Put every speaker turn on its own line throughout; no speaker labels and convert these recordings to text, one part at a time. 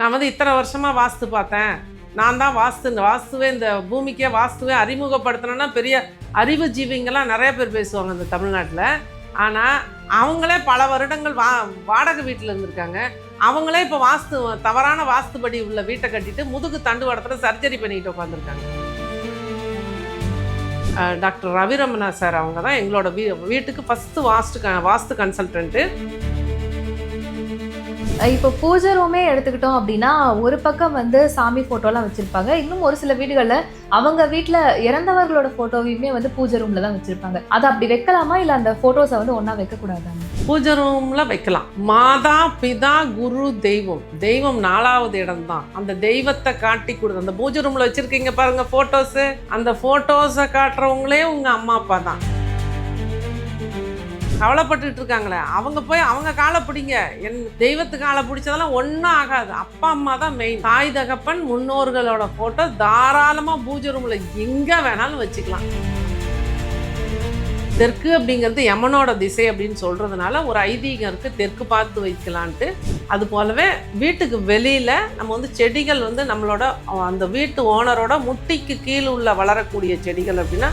நான் வந்து இத்தனை வருஷமாக வாஸ்து பார்த்தேன். நான் தான் வாஸ்து இந்த வாஸ்துவே இந்த பூமிக்கே வாஸ்துவே அறிமுகப்படுத்தினேன்னா பெரிய அறிவு ஜீவிங்கெல்லாம் நிறைய பேர் பேசுவாங்க இந்த தமிழ்நாட்டில். ஆனால் அவங்களே பல வருடங்கள் வா வாடகை வீட்டில் இருந்திருக்காங்க. அவங்களே இப்போ வாஸ்து தவறான வாஸ்துபடி உள்ள வீட்டை கட்டிட்டு முதுகு தண்டுவடத்தில் சர்ஜரி பண்ணிக்கிட்டு உட்காந்துருக்காங்க டாக்டர் ரவிரமணா சார் அவங்க தான் எங்களோட வீ வீட்டுக்கு ஃபஸ்ட்டு வாஸ்து க வாஸ்து கன்சல்டன்ட்டு
இப்போ பூஜை ரூமே எடுத்துக்கிட்டோம் அப்படின்னா ஒரு பக்கம் வந்து சாமி ஃபோட்டோலாம் வச்சுருப்பாங்க. இன்னும் ஒரு சில வீடுகளில் அவங்க வீட்டில் இறந்தவர்களோட ஃபோட்டோவையுமே வந்து பூஜை ரூமில் தான் வச்சுருப்பாங்க. அதை அப்படி வைக்கலாமா? இல்லை அந்த ஃபோட்டோஸை வந்து ஒன்றா வைக்கக்கூடாதாங்க
பூஜை ரூமில் வைக்கலாம். மாதா பிதா குரு தெய்வம். தெய்வம் நாலாவது இடம் தான் அந்த தெய்வத்தை காட்டி கொடுத்து அந்த பூஜை ரூமில் வச்சுருக்கீங்க பாருங்கள் ஃபோட்டோஸு அந்த ஃபோட்டோஸை காட்டுறவங்களே உங்கள் அம்மா அப்பா தான். கவலைப்பட்டுட்டு இருக்காங்களே. அவங்க போய் அவங்க காலை பிடிங்க. என் தெய்வத்து காலை பிடிச்சதெல்லாம் ஒன்றும் ஆகாது. அப்பா அம்மா தான் மெயின் தாய் தகப்பன் முன்னோர்களோட ஃபோட்டோ தாராளமாக பூஜை ரூமில் எங்கே வேணாலும் வச்சுக்கலாம். தெற்கு அப்படிங்கிறது யமனோட திசை அப்படின்னு சொல்கிறதுனால ஒரு ஐதீகம் இருக்குது தெற்கு பார்த்து வைக்கலான்ட்டு. அது போலவே வீட்டுக்கு வெளியில் நம்ம வந்து செடிகள் வந்து நம்மளோட அந்த வீட்டு ஓனரோட முட்டிக்கு கீழே உள்ள வளரக்கூடிய செடிகள் அப்படின்னா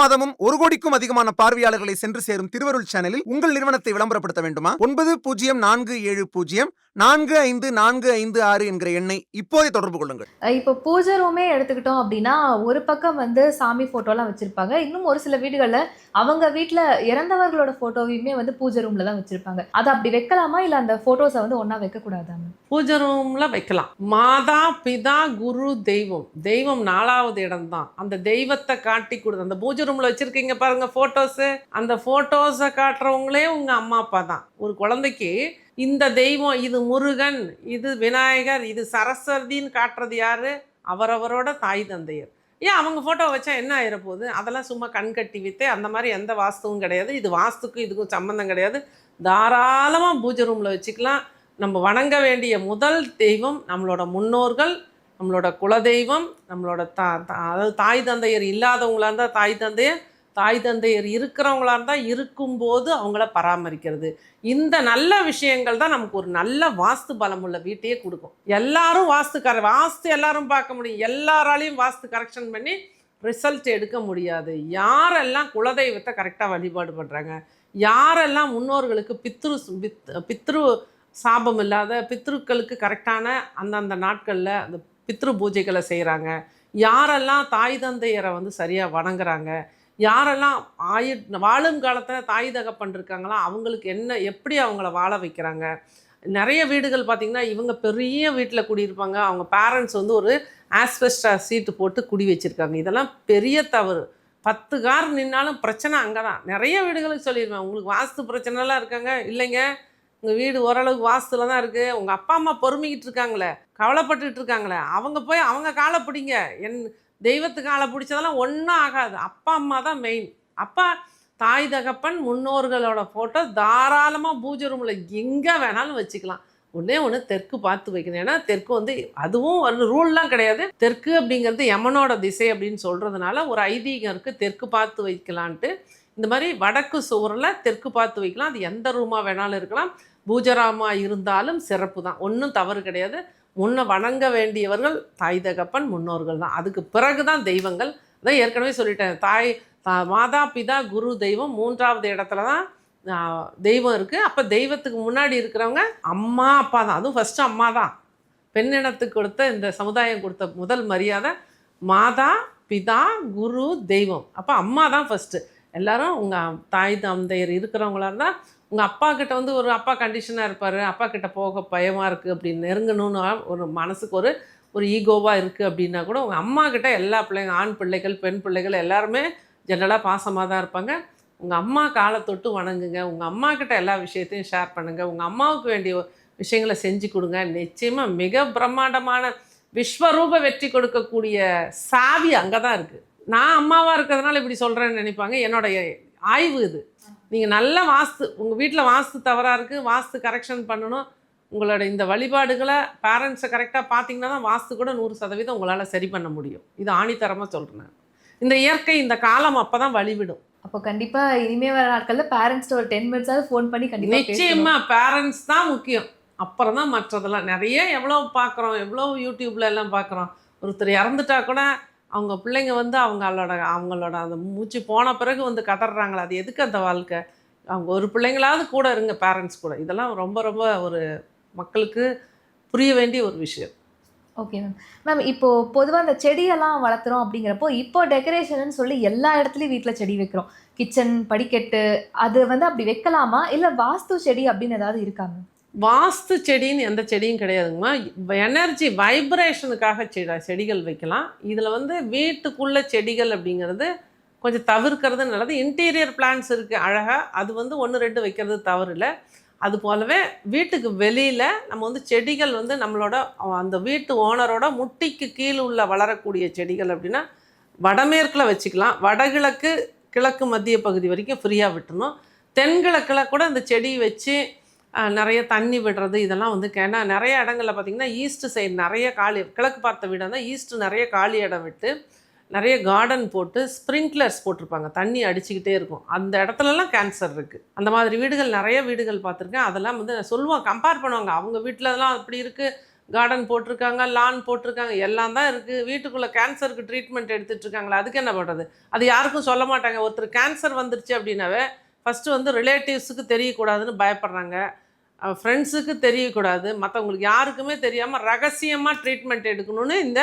மாதமும் ஒரு கோடிக்கும் அதிகமான பார்வையாளர்களை சென்று சேரும் திருவருள் சேனலில் உங்கள் நிறுவனத்தை விளம்பரப்படுத்த வேண்டுமா? ஒன்பது பூஜ்ஜியம் நான்கு ஏழு பூஜ்ஜியம் நான்கு ஐந்து நான்கு ஐந்து ஆறு என்கிற எண்ணை இப்போதே தொடர்பு கொள்ளுங்கள்.
இப்போ பூஜை ரூமே எடுத்துக்கிட்டோம் அப்படின்னா ஒரு பக்கம் வந்து சாமி போட்டோலாம் வச்சிருப்பாங்க. இன்னும் ஒரு சில வீடுகளில் அவங்க வீட்டில் இறந்தவர்களோட போட்டோவையுமே வந்து பூஜை ரூம்ல தான் வச்சிருப்பாங்க. அதை அப்படி வைக்கலாமா? இல்லை அந்த போட்டோஸை வந்து ஒன்றா வைக்கக்கூடாதாங்க
பூஜை ரூமில் வைக்கலாம். மாதா பிதா குரு தெய்வம். தெய்வம் நாலாவது இடம் தான் அந்த தெய்வத்தை காட்டி கொடுது அந்த பூஜை ரூமில் வச்சுருக்கீங்க பாருங்கள் ஃபோட்டோஸு அந்த ஃபோட்டோஸை காட்டுறவங்களே உங்கள் அம்மா அப்பா தான். ஒரு குழந்தைக்கு இந்த தெய்வம் இது முருகன் இது விநாயகர் இது சரஸ்வதின்னு காட்டுறது யார்? அவரவரோட தாய் தந்தையர். ஏன் அவங்க ஃபோட்டோ வச்சா என்ன ஆயிரப்போகுது அதெல்லாம் சும்மா கண் கட்டி வித்து அந்த மாதிரி எந்த வாஸ்துவும் கிடையாது. இது வாஸ்துக்கும் இதுக்கும் சம்மந்தம் கிடையாது. தாராளமாக பூஜை ரூமில் வச்சுக்கலாம். நம்ம வணங்க வேண்டிய முதல் தெய்வம் நம்மளோட முன்னோர்கள் நம்மளோட குலதெய்வம் நம்மளோட தா தா- அதாவது தாய் தந்தையர் இல்லாதவங்களாக இருந்தால் தாய் தந்தையர் தாய் தந்தையர் இருக்கிறவங்களா இருந்தால் இருக்கும்போது அவங்கள பராமரிக்கிறது. இந்த நல்ல விஷயங்கள் தான் நமக்கு ஒரு நல்ல வாஸ்து பலம் உள்ள வீட்டையே கொடுக்கும். எல்லாரும் வாஸ்து கர வாஸ்து எல்லாரும் பார்க்க முடியும். எல்லாராலையும் வாஸ்து கரெக்ஷன் பண்ணி ரிசல்ட் எடுக்க முடியாது. யாரெல்லாம் குலதெய்வத்தை கரெக்டாக வழிபாடு பண்ணுறாங்க யாரெல்லாம் முன்னோர்களுக்கு பித்ரு பித் பித்ரு சாபம் இல்லாத பித்ருக்களுக்கு கரெக்டான அந்தந்த நாட்களில் அந்த பித்ரு பூஜைகளை செய்கிறாங்க யாரெல்லாம் தாய் தந்தையரை வந்து சரியாக வணங்குறாங்க? யாரெல்லாம் ஆயு வாழும் காலத்தில் தாய் தகப்பன் இருக்காங்களோ அவங்களுக்கு என்ன எப்படி அவங்கள வாழ வைக்கிறாங்க? நிறைய வீடுகள் பார்த்திங்கன்னா இவங்க பெரிய வீட்டில் குடியிருப்பாங்க. அவங்க பேரண்ட்ஸ் வந்து ஒரு ஆஸ்பெஸ்டா சீட்டு போட்டு குடி வச்சுருக்காங்க. இதெல்லாம் பெரிய தவறு. பத்து கார் நின்னாலும் பிரச்சனை அங்கே தான் நிறைய வீடுகளுக்கு சொல்லிடுவேன் உங்களுக்கு வாஸ்து பிரச்சனைலாம் இருக்காங்க? இல்லைங்க. உங்கள் வீடு ஓரளவுக்கு வாஸ்துல தான் இருக்குது உங்கள் அப்பா அம்மா பொறுமிக்கிட்டு இருக்காங்களே. கவலைப்பட்டுட்டு இருக்காங்களே. அவங்க போய் அவங்க காலை பிடிங்க. என் தெய்வத்துக்கு ஆளை பிடிச்சதெல்லாம் ஒன்றும் ஆகாது. அப்பா அம்மா தான் மெயின் அப்பா தாய் தகப்பன் முன்னோர்களோட ஃபோட்டோ தாராளமாக பூஜை ரூமில் எங்கே வேணாலும் வச்சுக்கலாம். ஒன்றே ஒன்று தெற்கு பார்த்து வைக்கணும். ஏன்னா தெற்கு வந்து அதுவும் ஒரு ரூல்லாம் கிடையாது. தெற்கு அப்படிங்கிறது யமனோட திசை அப்படின்னு சொல்கிறதுனால ஒரு ஐதீகம் இருக்குது தெற்கு பார்த்து வைக்கலான்ட்டு. இந்த மாதிரி வடக்கு சுவரில் தெற்கு பார்த்து வைக்கலாம். அது எந்த ரூமாக வேணாலும் இருக்கலாம். பூஜராமா இருந்தாலும் சிறப்பு தான். ஒன்றும் தவறு கிடையாது. முன்ன வணங்க வேண்டியவர்கள் தாய் தகப்பன் முன்னோர்கள் தான். அதுக்கு பிறகு தான் தெய்வங்கள். அதான் ஏற்கனவே சொல்லிட்டேன். தாய் மாதா பிதா குரு தெய்வம் மூன்றாவது இடத்துல தான் தெய்வம் இருக்குது அப்போ தெய்வத்துக்கு முன்னாடி இருக்கிறவங்க அம்மா அப்பா தான். அதுவும் ஃபஸ்ட்டு அம்மா தான். பெண்ணினத்துக்கு கொடுத்த இந்த சமுதாயம் கொடுத்த முதல் மரியாதை மாதா பிதா குரு தெய்வம். அப்போ அம்மா தான் ஃபஸ்ட்டு எல்லாரும் உங்கள் தாய் தந்தையர் இருக்கிறவங்களா இருந்தால் உங்கள் அப்பா கிட்ட வந்து ஒரு அப்பா கண்டிஷனாக இருப்பார். அப்பா கிட்ட போக பயமாக இருக்குது அப்படின்னு நெருங்கணும்னு ஒரு மனசுக்கு ஒரு ஒரு ஈகோவாக இருக்குது அப்படின்னா கூட உங்கள் அம்மா கிட்ட எல்லா பிள்ளைங்க ஆண் பிள்ளைகள் பெண் பிள்ளைகள் எல்லாருமே ஜென்ரலாக பாசமாக தான் இருப்பாங்க. உங்கள் அம்மா காலை தொட்டு வணங்குங்க. உங்கள் அம்மா கிட்ட எல்லா விஷயத்தையும் ஷேர் பண்ணுங்கள் உங்கள் அம்மாவுக்கு வேண்டிய விஷயங்களை செஞ்சு கொடுங்க. நிச்சயமாக மிக பிரம்மாண்டமான விஸ்வரூப வெற்றி கொடுக்கக்கூடிய சாவி அங்கே தான் இருக்குது நான் அம்மாவாக இருக்கிறதுனால இப்படி சொல்கிறேன்னு நினைப்பாங்க. என்னோடைய ஆய்வு இது. நீங்கள் நல்ல வாஸ்து உங்கள் வீட்டில் வாஸ்து தவறாக இருக்குது வாஸ்து கரெக்ஷன் பண்ணணும். உங்களோட இந்த வழிபாடுகளை பேரண்ட்ஸை கரெக்டாக பார்த்தீங்கன்னா தான் வாஸ்து கூட நூறு சதவீதம் உங்களால் சரி பண்ண முடியும். இது ஆணித்தரமாக சொல்கிறேன் இந்த இயற்கை இந்த காலம் அப்போ தான் வழிவிடும்.
அப்போ கண்டிப்பா இனிமே வர நாட்கள்ல பேரண்ட்ஸ் ஒரு டென் மினிட்ஸாவது ஃபோன் பண்ணி கண்டிப்பா பேசணும்.
நிச்சயமா பேரண்ட்ஸ் தான் முக்கியம். அப்புறம் தான் மற்றதெல்லாம். நிறைய எவ்வளோ பார்க்குறோம் எவ்வளோ யூடியூப்ல எல்லாம் பார்க்குறோம். ஒருத்தர் இறந்துட்டா கூட அவங்க பிள்ளைங்க வந்து அவங்களோட அவங்களோட அந்த மூச்சு போன பிறகு வந்து கதறாங்களா அது எதுக்கு அந்த வாழ்க்கை? அவங்க ஒரு பிள்ளைங்களாவது கூட இருங்க பேரண்ட்ஸ் கூட. இதெல்லாம் ரொம்ப ரொம்ப ஒரு மக்களுக்கு புரிய வேண்டிய ஒரு விஷயம்.
ஓகே மேம் மேம் இப்போது பொதுவாக அந்த செடியெல்லாம் வளர்த்துறோம் அப்படிங்கிறப்போ இப்போ டெக்கரேஷன் சொல்லி எல்லா இடத்துலையும் வீட்டில் செடி வைக்கிறோம். கிச்சன் படிக்கட்டு அது வந்து அப்படி வைக்கலாமா? இல்லை வாஸ்து செடி அப்படின்னு ஏதாவது இருக்கா மேம்
வாஸ்து செடின்னு எந்த செடியும் கிடையாதுங்கம்மா. எனர்ஜி வைப்ரேஷனுக்காக செடி செடிகள் வைக்கலாம். இதில் வந்து வீட்டுக்குள்ள செடிகள் அப்படிங்கிறது கொஞ்சம் தவிர்க்கிறது நல்லது. இன்டீரியர் பிளான்ஸ் இருக்குது அழகாக அது வந்து ஒன்று ரெண்டு வைக்கிறது தவறு இல்லை அது போலவே வீட்டுக்கு வெளியில் நம்ம வந்து செடிகள் வந்து நம்மளோட அந்த வீட்டு ஓனரோட முட்டிக்கு கீழே உள்ள வளரக்கூடிய செடிகள் அப்படின்னா வடமேற்கில் வச்சுக்கலாம். வடகிழக்கு கிழக்கு மத்திய பகுதி வரைக்கும் ஃப்ரீயாக விட்டுணும் தென்கிழக்கில் கூட அந்த செடி வச்சு நிறைய தண்ணி விடுறது இதெல்லாம் வந்து ஏன்னா நிறைய இடங்களில் பார்த்தீங்கன்னா ஈஸ்ட் சைடு நிறைய காலி கிழக்கு பார்த்த வீடாக இருந்தால் ஈஸ்ட் நிறைய காலி இடம் விட்டு நிறைய கார்டன் போட்டு ஸ்ப்ரிங்க்லர்ஸ் போட்டிருப்பாங்க. தண்ணி அடிச்சுக்கிட்டே இருக்கும். அந்த இடத்துலலாம் கேன்சர் இருக்குது அந்த மாதிரி வீடுகள் நிறைய வீடுகள் பார்த்துருக்கேன். அதெல்லாம் வந்து சொல்லுவாங்க கம்பேர் பண்ணுவாங்க. அவங்க வீட்டிலலாம் அப்படி இருக்குது கார்டன் போட்டிருக்காங்க லான் போட்டிருக்காங்க. எல்லாம் தான் இருக்குது வீட்டுக்குள்ளே கேன்சருக்கு ட்ரீட்மெண்ட் எடுத்துட்டு இருக்காங்களா அதுக்கு என்ன பண்ணுறது அது யாருக்கும் சொல்ல மாட்டாங்க. ஒருத்தர் கேன்சர் வந்துருச்சு அப்படின்னாவே ஃபஸ்ட்டு வந்து ரிலேட்டிவ்ஸுக்கு தெரியக்கூடாதுன்னு பயப்படுறாங்க. ஃப்ரெண்ட்ஸுக்கு தெரியக்கூடாது. மற்றவங்களுக்கு யாருக்குமே தெரியாமல் ரகசியமாக ட்ரீட்மெண்ட் எடுக்கணும்னு இந்த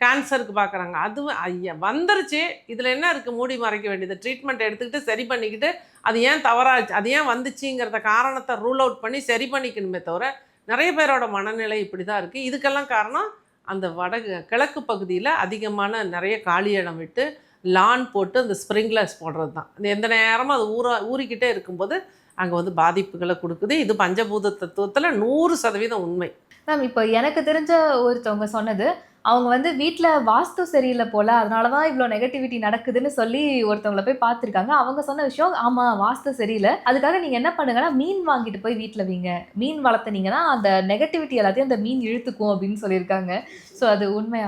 கேன்சருக்கு பார்க்குறாங்க அது ஐயா வந்துருச்சு. இதில் என்ன இருக்குது மூடி மறைக்க வேண்டியது. ட்ரீட்மெண்ட் எடுத்துக்கிட்டு சரி பண்ணிக்கிட்டு அது ஏன் தவறாச்சு? அது ஏன் வந்துச்சுங்கிறத காரணத்தை ரூல் அவுட் பண்ணி சரி பண்ணிக்கணுமே தவிர நிறைய பேரோட மனநிலை இப்படி தான் இருக்குது இதுக்கெல்லாம் காரணம் அந்த வடகு கிழக்கு பகுதியில் அதிகமான நிறைய காலி இடம் விட்டு லான் போட்டு அந்த ஸ்ப்ரிங்க்லர்ஸ் போடுறது தான். எந்த நேரமும் அது ஊற ஊறிக்கிட்டே இருக்கும்போது அங்கே வந்து பாதிப்புகளை கொடுக்குது. இது பஞ்சபூத தத்துவத்தில் நூறு சதவீதம் உண்மை.
மேம் இப்போ எனக்கு தெரிஞ்ச ஒருத்தவங்க சொன்னது அவங்க வந்து வீட்டில் வாஸ்து சரியில்லை போல அதனால தான் இவ்வளோ நெகட்டிவிட்டி நடக்குதுன்னு சொல்லி ஒருத்தவங்கள போய் பார்த்துருக்காங்க அவங்க சொன்ன விஷயம் ஆமாம் வாஸ்து சரியில்லை. அதுக்காக நீங்கள் என்ன பண்ணுங்கன்னா மீன் வாங்கிட்டு போய் வீட்டில் வீங்க. மீன் வளர்த்துனீங்கன்னா அந்த நெகட்டிவிட்டி எல்லாத்தையும் அந்த மீன் இழுத்துக்கும் அப்படின்னு சொல்லியிருக்காங்க. ஸோ அது உண்மையா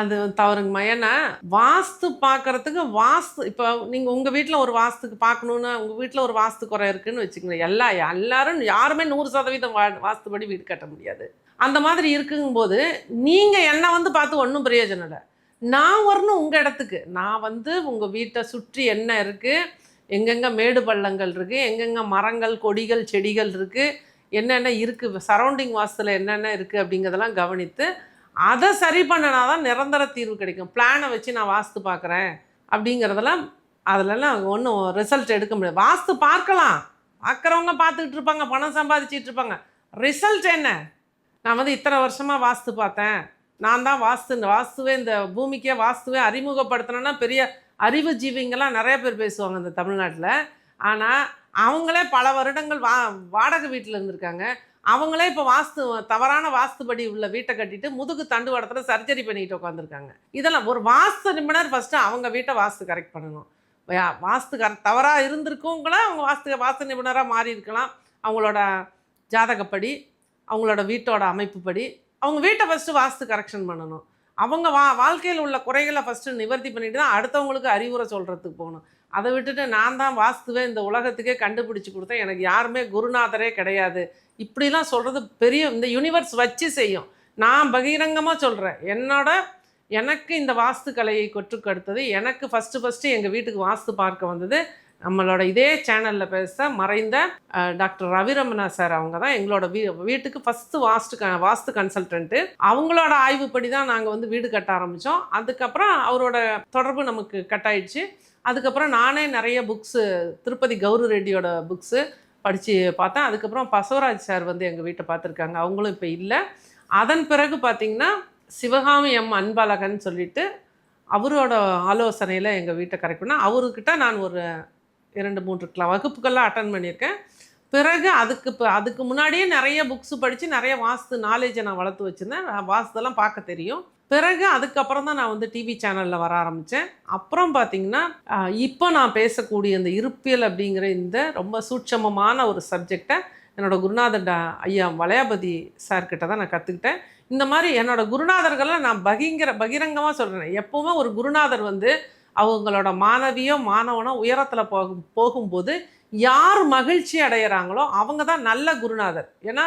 அது தவறுங்கம்மா ஏன்னா வாஸ்து பார்க்கறதுக்கு வாஸ்து இப்போ நீங்கள் உங்கள் வீட்டில் ஒரு வாஸ்துக்கு பார்க்கணுன்னு உங்கள் வீட்டில் ஒரு வாஸ்து குறை இருக்குன்னு வச்சுக்கோங்க. எல்லா எல்லாரும் யாருமே நூறு சதவீதம் வா வாஸ்துபடி வீடு கட்ட முடியாது. அந்த மாதிரி இருக்குங்கும்போது நீங்கள் என்னை வந்து பார்த்து ஒன்றும் பிரயோஜனம் இல்லை. நான் வரணும் உங்கள் இடத்துக்கு. நான் வந்து உங்கள் வீட்டை சுற்றி என்ன இருக்குது எங்கெங்கே மேடு பள்ளங்கள் இருக்குது எங்கெங்கே மரங்கள் கொடிகள் செடிகள் இருக்குது என்னென்ன இருக்குது சரௌண்டிங் வாசத்தில் என்னென்ன இருக்குது அப்படிங்கிறதெல்லாம் கவனித்து அதை சரி பண்ணினா தான் நிரந்தர தீர்வு கிடைக்கும். பிளானை வச்சு நான் வாஸ்து பார்க்குறேன் அப்படிங்கிறதெல்லாம் அதிலலாம் ஒன்றும் ரிசல்ட் எடுக்க முடியாது. வாஸ்து பார்க்கலாம். பார்க்குறவங்க பார்த்துக்கிட்டு இருப்பாங்க பணம் சம்பாதிச்சிட்டு இருப்பாங்க. ரிசல்ட் என்ன? நான் வந்து இத்தனை வருஷமாக வாஸ்து பார்த்தேன். நான் தான் வாஸ்து இந்த வாஸ்துவே இந்த பூமிக்கே வாஸ்துவே அறிமுகப்படுத்தினேன்னா பெரிய அறிவு ஜீவிங்கெல்லாம் நிறைய பேர் பேசுவாங்க இந்த தமிழ்நாட்டில். ஆனால் அவங்களே பல வருடங்கள் வா வாடகை வீட்டில் இருந்திருக்காங்க. அவங்களே இப்போ வாஸ்து தவறான வாஸ்துபடி உள்ள வீட்டை கட்டிட்டு முதுகு தண்டுவடத்தில் சர்ஜரி பண்ணிட்டு உட்காந்துருக்காங்க இதெல்லாம் ஒரு வாஸ்து நிபுணர் ஃபஸ்ட்டு அவங்க வீட்டை வாஸ்து கரெக்ட் பண்ணணும். வாஸ்து கரெக்ட் தவறாக இருந்திருக்கவங்கள அவங்க வாஸ்து வாஸ்து நிபுணராக மாறி இருக்கலாம் அவங்களோட ஜாதகப்படி. அவங்களோட வீட்டோட அமைப்புப்படி அவங்க வீட்டை ஃபஸ்ட்டு வாஸ்து கரெக்ஷன் பண்ணணும். அவங்க வா வாழ்க்கையில் உள்ள குறைகளை ஃபஸ்ட்டு நிவர்த்தி பண்ணிட்டு தான் அடுத்தவங்களுக்கு அறிவுரை சொல்கிறதுக்கு போகணும். அதை விட்டுட்டு நான் தான் வாஸ்துவே இந்த உலகத்துக்கே கண்டுபிடிச்சி கொடுத்தேன். எனக்கு யாருமே குருநாதரே கிடையாது. இப்படிலாம் சொல்கிறது பெரிய இந்த யூனிவர்ஸ் வச்சு செய்யும். நான் பகிரங்கமாக சொல்கிறேன் என்னோட எனக்கு இந்த வாஸ்து கலையை கற்றுக்கடுத்தது. எனக்கு ஃபஸ்ட்டு ஃபஸ்ட்டு எங்கள் வீட்டுக்கு வாஸ்து பார்க்க வந்தது. நம்மளோட இதே சேனலில் பேச மறைந்த டாக்டர் ரவிரமணா சார் அவங்க தான் எங்களோட வீ வீட்டுக்கு ஃபஸ்ட்டு வாஸ்து க வாஸ்து கன்சல்டன்ட்டு அவங்களோட ஆய்வுப்படி தான் நாங்கள் வந்து வீடு கட்ட ஆரம்பித்தோம் அதுக்கப்புறம் அவரோட தொடர்பு நமக்கு கட் ஆயிடுச்சு அதுக்கப்புறம் நானே நிறைய புக்ஸு திருப்பதி கௌரி ரெட்டியோட புக்ஸு படித்து பார்த்தேன். அதுக்கப்புறம் பசவராஜ் சார் வந்து எங்கள் வீட்டை பார்த்துருக்காங்க. அவங்களும் இப்போ இல்லை. அதன் பிறகு பார்த்திங்கன்னா சிவகாமி எம் அன்பழகன் சொல்லிட்டு அவரோட ஆலோசனையில் எங்கள் வீட்டை கரெக்ட் பண்ணால் அவர்கிட்ட நான் ஒரு இரண்டு மூன்று கிளா வகுப்புகள்லாம் அட்டன் பண்ணியிருக்கேன். பிறகு அதுக்கு இப்போ அதுக்கு முன்னாடியே நிறைய புக்ஸு படித்து நிறைய வாஸ்து நாலேஜை நான் வளர்த்து வச்சுருந்தேன். வாஸ்தெல்லாம் பார்க்க தெரியும். பிறகு அதுக்கப்புறம் தான் நான் வந்து டிவி சேனலில் வர ஆரம்பித்தேன் அப்புறம் பார்த்தீங்கன்னா இப்போ நான் பேசக்கூடிய இந்த இருப்பியல் அப்படிங்கிற இந்த ரொம்ப சூட்சமமான ஒரு சப்ஜெக்டை என்னோட குருநாதர் ஐயா வளையாபதி சார்கிட்ட தான் நான் கற்றுக்கிட்டேன் இந்த மாதிரி என்னோடய குருநாதர்களை நான் பகிங்கிற பகிரங்கமாக சொல்கிறேன் எப்போவுமே ஒரு குருநாதர் வந்து அவங்களோட மாணவியோ மாணவனோ உயரத்தில் போகும் போகும்போது யார் மகிழ்ச்சி அடைகிறாங்களோ அவங்க தான் நல்ல குருநாதர். ஏன்னா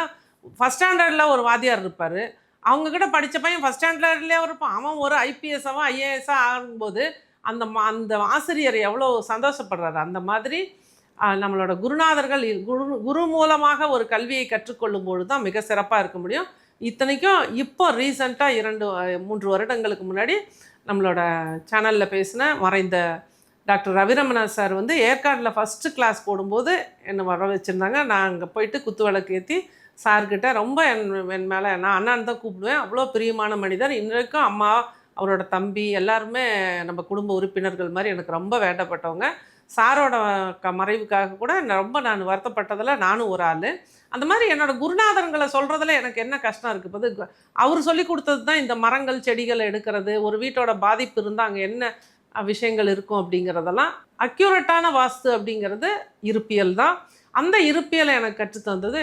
ஃபஸ்ட் ஸ்டாண்டர்டில் ஒரு வாத்தியார் இருப்பார். அவங்கக்கிட்ட படித்த பையன் ஃபஸ்ட் ஸ்டாண்டர்ட்லேயே இருப்பான். அவன் ஒரு ஐபிஎஸ்ஸாவோ ஐஏஎஸ்ஸாக ஆகும்போது அந்த அந்த ஆசிரியர் எவ்வளோ சந்தோஷப்படுறாரு. அந்த மாதிரி நம்மளோட குருநாதர்கள் இ- குரு குரு மூலமாக ஒரு கல்வியை கற்றுக்கொள்ளும் பொழுது தான் மிக சிறப்பாக இருக்க முடியும். இத்தனைக்கும் இப்போ ரீசண்டாக இரண்டு மூன்று வருடங்களுக்கு முன்னாடி நம்மளோட சேனலில் பேசின மறைந்த டாக்டர் ரவிரமணா சார் வந்து ஏற்காடில் ஃபஸ்ட்டு கிளாஸ் போடும்போது என்னை வர வச்சுருந்தாங்க. நான் அங்கே போயிட்டு குத்து விளக்கு ஏற்றி சார்கிட்ட ரொம்ப என் என் மேலே நான் அண்ணான்னு தான் கூப்பிடுவேன். அவ்வளோ பிரியமான மனிதர். இன்றைக்கும் அம்மா அவரோட தம்பி எல்லாருமே நம்ம குடும்ப உறுப்பினர்கள் மாதிரி எனக்கு ரொம்ப வேண்டப்பட்டவங்க. சாரோட க மறைவுக்காக கூட ரொம்ப நான் வருத்தப்பட்டதில் நானும் ஒரு ஆள். அந்த மாதிரி என்னோடய குருநாதர்களை சொல்கிறதுல எனக்கு என்ன கஷ்டம் இருக்குது இப்போ அவர் சொல்லி கொடுத்தது தான் இந்த மரங்கள் செடிகளை எடுக்கிறது ஒரு வீட்டோட பாதிப்பு இருந்தால் அங்கே என்ன விஷயங்கள் இருக்கும் அப்படிங்கிறதெல்லாம் அக்யூரட்டான வாஸ்து அப்படிங்கிறது இருப்பியல் தான். அந்த இருப்பியலை எனக்கு கற்றுத் தந்தது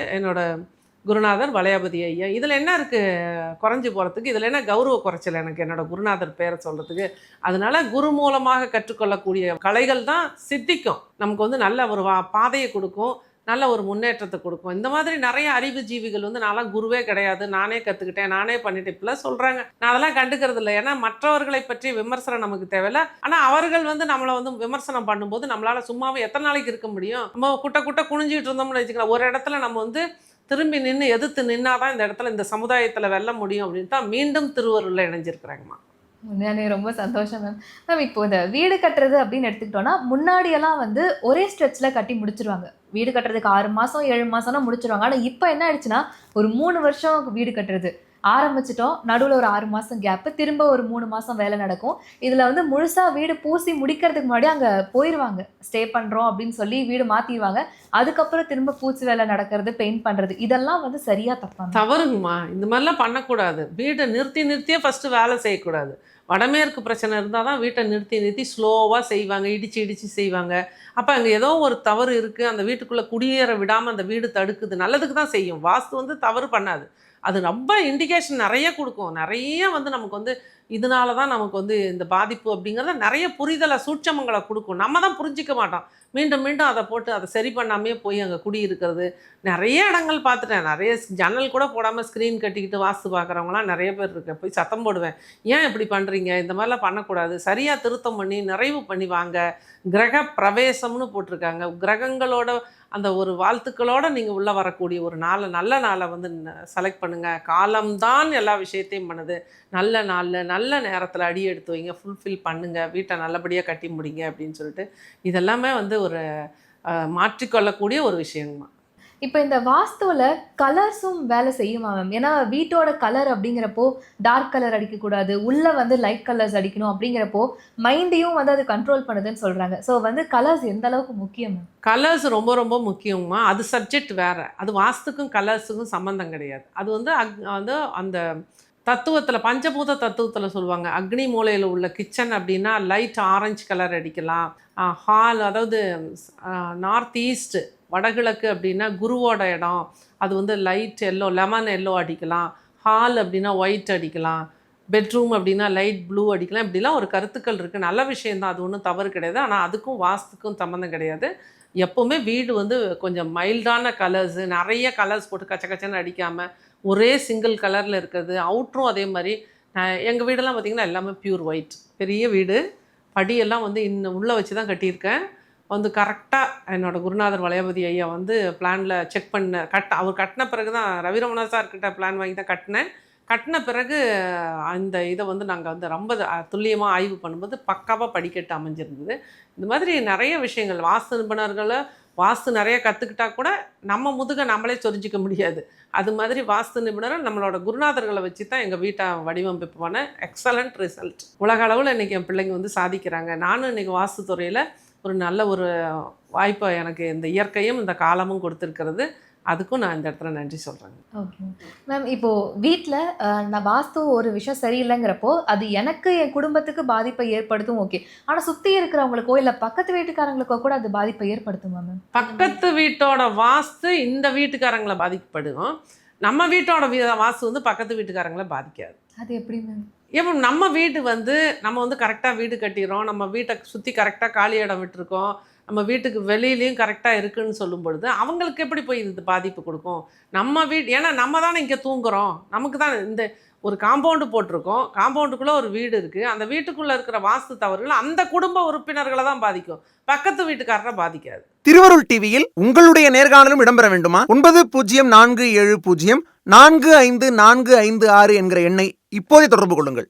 குருநாதர் வளையாபதி ஐயா. இதில் என்ன இருக்குது குறைஞ்சி போகிறதுக்கு இதில் என்ன கௌரவ குறைச்சல் எனக்கு? என்னோடய குருநாதர் பேரை சொல்கிறதுக்கு அதனால் குரு மூலமாக கற்றுக்கொள்ளக்கூடிய கலைகள் தான் சித்திக்கும். நமக்கு வந்து நல்ல ஒரு வா பாதையை கொடுக்கும். நல்ல ஒரு முன்னேற்றத்தை கொடுக்கும். இந்த மாதிரி நிறைய அறிவு ஜீவிகள் வந்து நான்லாம் குருவே கிடையாது. நானே கற்றுக்கிட்டேன் நானே பண்ணிட்டு இப்படிலாம் சொல்கிறாங்க நான் அதெல்லாம் கண்டுக்கிறது இல்லை. ஏன்னா மற்றவர்களை பற்றி விமர்சனம் நமக்கு தேவையில்ல. ஆனால் அவர்கள் வந்து நம்மளை வந்து விமர்சனம் பண்ணும்போது நம்மளால் சும்மாவே எத்தனை நாளைக்கு இருக்க முடியும்? நம்ம குட்ட குட்ட குனிஞ்சிக்கிட்டு இருந்தோம்னு வச்சுக்கலாம் ஒரு இடத்துல நம்ம வந்து திரும்பி நின்று எதிர்த்து நின்னாதான் இந்த இடத்துல இந்த சமுதாயத்தில் வெல்ல முடியும் அப்படின்னு தான் மீண்டும் திருவருளில் இணைஞ்சிருக்கிறாங்கம்மா.
உண்மையானே ரொம்ப சந்தோஷம் மேம். மேம் இப்போ இந்த வீடு கட்டுறது அப்படின்னு எடுத்துக்கிட்டோம்னா முன்னாடியெல்லாம் வந்து ஒரே ஸ்ட்ரெச்சில் கட்டி முடிச்சிருவாங்க. வீடு கட்டுறதுக்கு ஆறு மாதம் ஏழு மாதம்னா முடிச்சிருவாங்க. ஆனால் இப்போ என்ன ஆயிடுச்சுன்னா ஒரு மூணு வருஷம் வீடு கட்டுறது. ஆரம்பிச்சிட்டோம். நடுவில் ஒரு ஆறு மாதம் கேப்பு திரும்ப ஒரு மூணு மாதம் வேலை நடக்கும். இதில் வந்து முழுசாக வீடு பூசி முடிக்கிறதுக்கு முன்னாடி அங்கே போயிடுவாங்க ஸ்டே பண்ணுறோம் அப்படின்னு சொல்லி வீடு மாற்றிடுவாங்க அதுக்கப்புறம் திரும்ப பூச்சி வேலை நடக்கிறது பெயிண்ட் பண்ணுறது இதெல்லாம் வந்து சரியாக தப்பாங்க
தவறுங்கம்மா. இந்த மாதிரிலாம் பண்ணக்கூடாது. வீட்டை நிறுத்தி நிறுத்தியே ஃபஸ்ட்டு வேலை செய்யக்கூடாது. வடமேற்கு பிரச்சனை இருந்தால் தான் வீட்டை நிறுத்தி நிறுத்தி ஸ்லோவாக செய்வாங்க. இடித்து இடித்து செய்வாங்க. அப்போ அங்கே ஏதோ ஒரு தவறு இருக்குது அந்த வீட்டுக்குள்ளே குடியேற விடாமல் அந்த வீடு தடுக்குது. நல்லதுக்கு தான் செய்யும். வாஸ்து வந்து தவறு பண்ணாது. அது ரொம்ப இண்டிகேஷன் நிறைய கொடுக்கும். நிறைய வந்து நமக்கு வந்து இதனால தான் நமக்கு வந்து இந்த பாதிப்பு அப்படிங்கிறத நிறைய புரிதலை சூட்சமங்களை கொடுக்கும். நம்ம தான் புரிஞ்சிக்க மாட்டோம். மீண்டும் மீண்டும் அதை போட்டு அதை சரி பண்ணாமே போய் அங்கே குடியிருக்கிறது நிறைய இடங்கள் பார்த்துட்டேன். நிறைய ஜன்னல் கூட போடாமல் ஸ்க்ரீன் கட்டிக்கிட்டு வாஸ்து பார்க்குறவங்களாம் நிறைய பேர் இருக்கேன் போய் சத்தம் போடுவேன். ஏன் இப்படி பண்ணுறீங்க இந்த மாதிரிலாம் பண்ணக்கூடாது. சரியாக திருத்தம் பண்ணி நிறைவு பண்ணி வாங்க. கிரக பிரவேசம்னு போட்டிருக்காங்க. கிரகங்களோட அந்த ஒரு வாழ்த்துக்களோடு நீங்கள் உள்ளே வரக்கூடிய ஒரு நாளை நல்ல நாளை வந்து செலக்ட் பண்ணுங்கள் காலம்தான் எல்லா விஷயத்தையும் பண்ணுது. நல்ல நாளில் நல்ல நேரத்தில் அடி எடுத்து வைங்க. ஃபுல்ஃபில் பண்ணுங்கள் வீட்டை நல்லபடியாக கட்டி முடிங்க அப்படின்னு சொல்லிட்டு இதெல்லாமே வந்து ஒரு மாற்றிக்கொள்ளக்கூடிய ஒரு விஷயங்கம்மா
இப்போ இந்த வாஸ்துவில் கலர்ஸும் வேலை செய்யுமா மேம் ஏன்னா வீட்டோட கலர் அப்படிங்கிறப்போ டார்க் கலர் அடிக்கக்கூடாது உள்ளே வந்து லைட் கலர்ஸ் அடிக்கணும் அப்படிங்கிறப்போ மைண்டையும் வந்து அது கண்ட்ரோல் பண்ணுதுன்னு சொல்கிறாங்க ஸோ வந்து கலர்ஸ் எந்த அளவுக்கு முக்கியம்
கலர்ஸ் ரொம்ப ரொம்ப முக்கியமா அது சப்ஜெக்ட் வேறு. அது வாஸ்துக்கும் கலர்ஸுக்கும் சம்மந்தம் கிடையாது. அது வந்து அக் வந்து அந்த தத்துவத்தில் பஞ்சபூத தத்துவத்தில் சொல்லுவாங்க. அக்னி மூலையில் உள்ள கிச்சன் அப்படின்னா லைட் ஆரஞ்சு கலர் அடிக்கலாம். ஹால் அதாவது நார்த் ஈஸ்ட்டு வடகிழக்கு அப்படின்னா குருவோட இடம். அது வந்து லைட் எல்லோ லெமன் எல்லோ அடிக்கலாம். ஹால் அப்படின்னா ஒயிட் அடிக்கலாம். பெட்ரூம் அப்படின்னா லைட் ப்ளூ அடிக்கலாம். இப்படிலாம் ஒரு கருத்துக்கள் இருக்குது நல்ல விஷயந்தான் அது ஒன்றும் தவறு கிடையாது. ஆனால் அதுக்கும் வாஸ்துக்கும் சம்மந்தம் கிடையாது. எப்போவுமே வீடு வந்து கொஞ்சம் மைல்டான கலர்ஸு நிறைய கலர்ஸ் போட்டு கச்ச கச்சன்னு அடிக்காமல் ஒரே சிங்கிள் கலரில் இருக்கிறது. அவுட்ரும் அதே மாதிரி. எங்கள் வீடெல்லாம் பார்த்திங்கன்னா எல்லாமே பியூர் ஒயிட் பெரிய வீடு. படியெல்லாம் வந்து இன்னும் உள்ளே வச்சு தான் கட்டியிருக்கேன். வந்து கரெக்டாக என்னோடய குருநாதர் வளையபதி ஐயா வந்து பிளானில் செக் பண்ண கட்ட அவர் கட்டின பிறகு தான் ரவிரமணா சார்கிட்ட பிளான் வாங்கி தான் கட்டினேன். கட்டின பிறகு அந்த இதை வந்து நாங்கள் வந்து ரொம்ப துல்லியமாக ஆய்வு பண்ணும்போது பக்காவாக படிக்கட்டு அமைஞ்சிருந்தது. இந்த மாதிரி நிறைய விஷயங்கள் வாஸ்து நிபுணர்களை வாஸ்து நிறைய கற்றுக்கிட்டா கூட நம்ம முதுக நம்மளே சொரிஞ்சிக்க முடியாது. அது மாதிரி வாஸ்து நிபுணரை நம்மளோட குருநாதர்களை வச்சு தான் எங்கள் வீட்டை வடிவமைப்பான எக்ஸலண்ட் ரிசல்ட் உலக அளவில் இன்றைக்கி என் பிள்ளைங்க வந்து சாதிக்கிறாங்க. நானும் இன்றைக்கி வாஸ்து துறையில் ஒரு நல்ல ஒரு வாய்ப்பை எனக்கு இந்த இயற்கையும் இந்த காலமும் கொடுத்துருக்கிறது. அதுக்கும் நான் இந்த இடத்துல நன்றி சொல்கிறேங்க
ஓகே. மேம் இப்போ வீட்டில் நான் வாஸ்து ஒரு விஷயம் சரியில்லைங்கிறப்போ அது எனக்கு என் குடும்பத்துக்கு பாதிப்பை ஏற்படுத்தும் ஓகே. ஆனால் சுற்றி இருக்கிறவங்களுக்கோ இல்லை பக்கத்து வீட்டுக்காரங்களுக்கோ கூட அது பாதிப்பை ஏற்படுத்துமா மேம்?
பக்கத்து வீட்டோட வாஸ்து இந்த வீட்டுக்காரங்களை பாதிக்கப்படும் நம்ம வீட்டோட வாஸ்து வந்து பக்கத்து வீட்டுக்காரங்களை பாதிக்காது.
அது எப்படி மேம்?
இப்போ நம்ம வீடு வந்து நம்ம வந்து கரெக்டாக வீடு கட்டிடுறோம் நம்ம வீட்டை சுற்றி கரெக்டாக காலி இடம் விட்டுருக்கோம். நம்ம வீட்டுக்கு வெளியிலையும் கரெக்டாக இருக்குன்னு சொல்லும் பொழுது அவங்களுக்கு எப்படி போய் இது பாதிப்பு கொடுக்கும்? நம்ம வீடு ஏன்னா நம்ம தானே இங்கே தூங்குறோம். நமக்கு தான் இந்த ஒரு காம்பவுண்டு போட்டிருக்கோம். காம்பவுண்டுக்குள்ளே ஒரு வீடு இருக்குது அந்த வீட்டுக்குள்ளே இருக்கிற வாஸ்து தவறுகள் அந்த குடும்ப உறுப்பினர்களை தான் பாதிக்கும். பக்கத்து வீட்டுக்காரரை பாதிக்காது.
திருவருள் டிவியில் உங்களுடைய நேர்காணலும் இடம்பெற வேண்டுமா? ஒன்பது பூஜ்ஜியம் நான்கு ஏழு பூஜ்ஜியம் நான்கு ஐந்து நான்கு ஐந்து ஆறு என்கிற எண்ணை இப்போதே தொடர்பு கொள்ளுங்கள்.